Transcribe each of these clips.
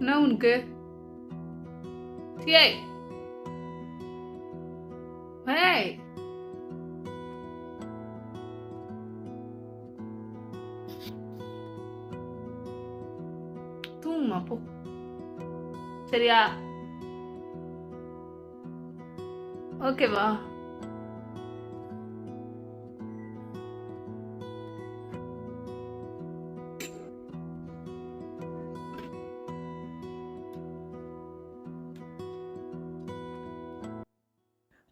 என்ன உனக்கு ஏய் ஏய் தூங்குமா போ சரியா ஓகேவா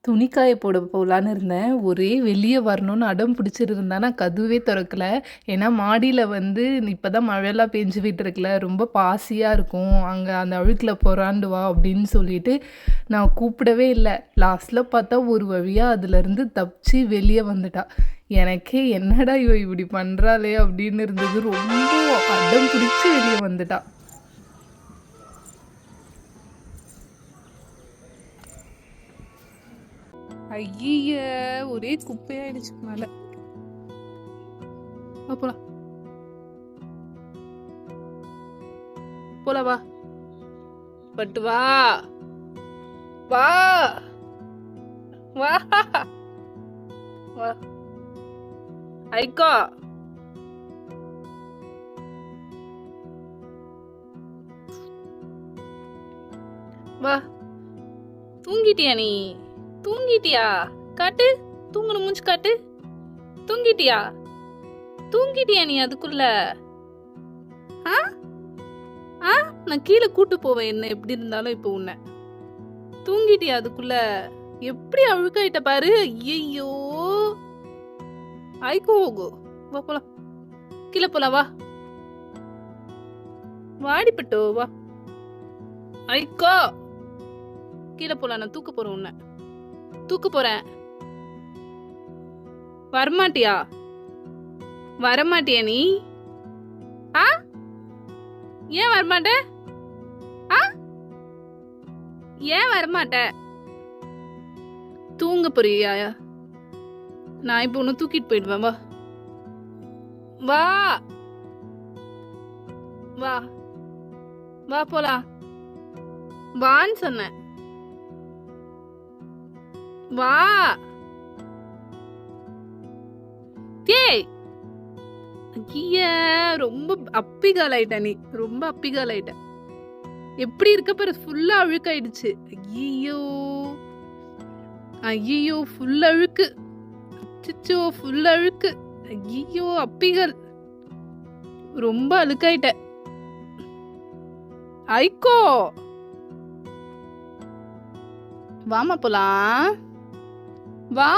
துணிக்காய போட போகலான்னு இருந்தேன். ஒரே வெளியே வரணும்னு அடம் பிடிச்சிருந்தா நான் கதுவே திறக்கல. ஏன்னா மாடியில் வந்து இப்போ தான் மழையெல்லாம் பெஞ்சு விட்டுருக்குல. ரொம்ப பாசியாக இருக்கும். அங்கே அந்த அழுக்கில் பொறாண்டு வா அப்படின்னு சொல்லிட்டு நான் கூப்பிடவே இல்லை. லாஸ்ட்டில் பார்த்தா ஒரு வழியாக அதுலேருந்து தப்பிச்சு வெளியே வந்துட்டா. எனக்கே என்னடா இவ இப்படி பண்ணுறாளே அப்படின்னு இருந்தது. ரொம்ப அடம் பிடிச்சி வெளியே வந்துட்டா. ஐய ஒரே குப்பையாயிடுச்சு மேல. போலாம். போல வா. பட்டு வா. வா. வா. வா. ஐக்கோ வா. தூங்கிட்டியா நீ? தூங்கிட்டியா? காட்டு தூங்குன மூஞ்சு காட்டு. தூங்கிட்டியா? தூங்கிட்டியா நீ அதுக்குள்ள? ஆ? ஆ நான் கீழே கூட்டு போவேன். என்ன எப்படி இருந்தாலும் இப்போ உன்னை. தூங்கிட்டியா அதுக்குள்ள? எப்படி அழுக்காயிட்ட பாரு. ஐயோ ஐக்கோ ஓகோ வா போலாம். கீழே போலாம் வா. வாடிப்பட்டோ வா. ஐக்கோ கீழே போலாம் நான் தூக்க போறேன் உன்னை. தூக்க போறேன். வரமாட்டியா? வரமாட்டியா நீ? ஆ? ஏன் வரமாட்ட? ஆ? ஏன் வரமாட்ட? தூங்க போறியா? நான் இப்போ ஒன்று தூக்கிட்டு போயிடுவேன் வா. வா. வா. வா போலாம். வான்னு சொன்னேன். வா. ஏய் ஐய ரொம்ப அப்பிகால் ஆயிட்ட நீ. ரொம்ப அப்பிகால் ஆயிட்ட எப்படி இருக்க பாரு ஃபுல்லா அழுக்காயிடுச்சு. ஐயோ ஐயோ ஃபுல் அழுக்கு. அச்சோ ஃபுல் அழுக்கு. ஐயோ அப்பிகள் ரொம்ப அழுக்காயிட்ட. ஐக்கோ வாமா போலாம். வா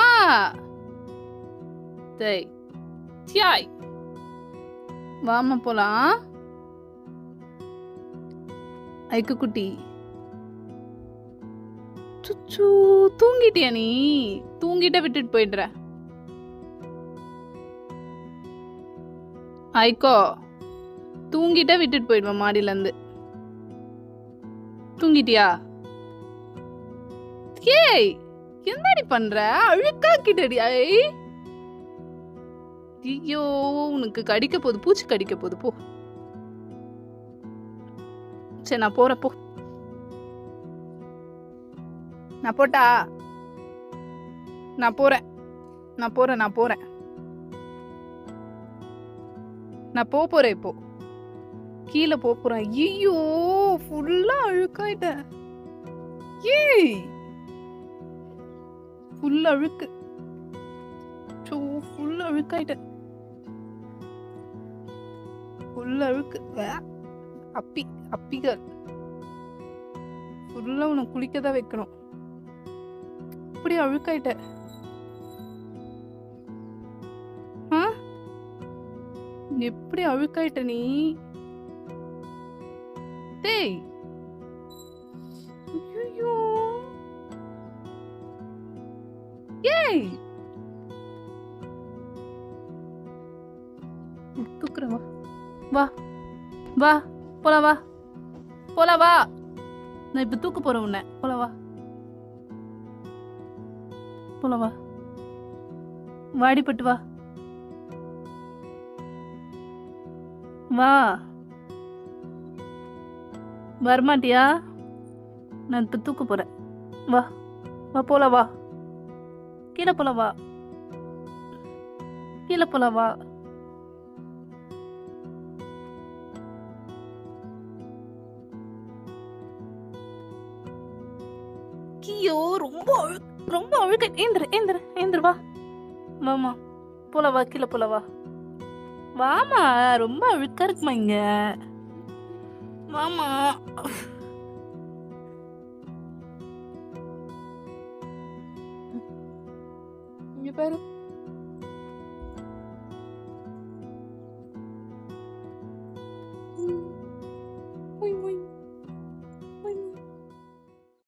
தேய் தியாய் வாமா போலாம் ஐக்கு குட்டி சுச்சு தூங்கிட்டியா நீ? தூங்கிட்ட விட்டுட்டு போயிடுற. ஐக்கோ தூங்கிட்ட விட்டுட்டு போயிடுவேன் மாடியிலேருந்து. தூங்கிட்டியா? ஏய்! என்னடி பண்ற? அழுக்காக்கிட்டடி ஐ. ஐயோ உனக்கு கடிக்க போகுது பூச்சி கடிக்க போகுது போ. சரி நான் போறப்போ போ. நான் போட்டா நான் போறேன். நான் போறேன் நான் போறேன். நான் போக போறேன் இப்போ. கீழே போக போறேன். ஐயோ ஃபுல்லா அழுக்காயிட்டேன். ஏய்! ஃபுல் அழுக்கு. சோ ஃபுல் அழுக்காயிட்டேன் ஃபுல் அழுக்கு. அப்பி அப்பிகள். ஃபுல்லாக உன்னை குளிக்க தான் வைக்கணும். இப்படி அழுக்காயிட்ட. ஆ? எப்படி அழுக்காயிட்ட நீ? டேய்! தூக்குறேன் வா. வா. வா. போலாம் வா. போலாம் வா. நான் இப்ப தூக்க போறேன் உன்னை. போலாம் வா. போலாம் வா. வாடிப்பட்டு வா. வா. வரமாட்டியா? நான் இப்போ தூக்க போகிறேன் வா. வா போலாம் வா. கீழே போலாம் வா. கீழே போலாம் வா. ஐயோ ரொம்ப ரொம்ப அழுக்க ஏந்திர ஏந்திர ஏந்திர வா. வாமா போல வா கீழே போல வா. வாமா ரொம்ப அழுக்கா இருக்குமா இங்க? வாமா இங்க பாரு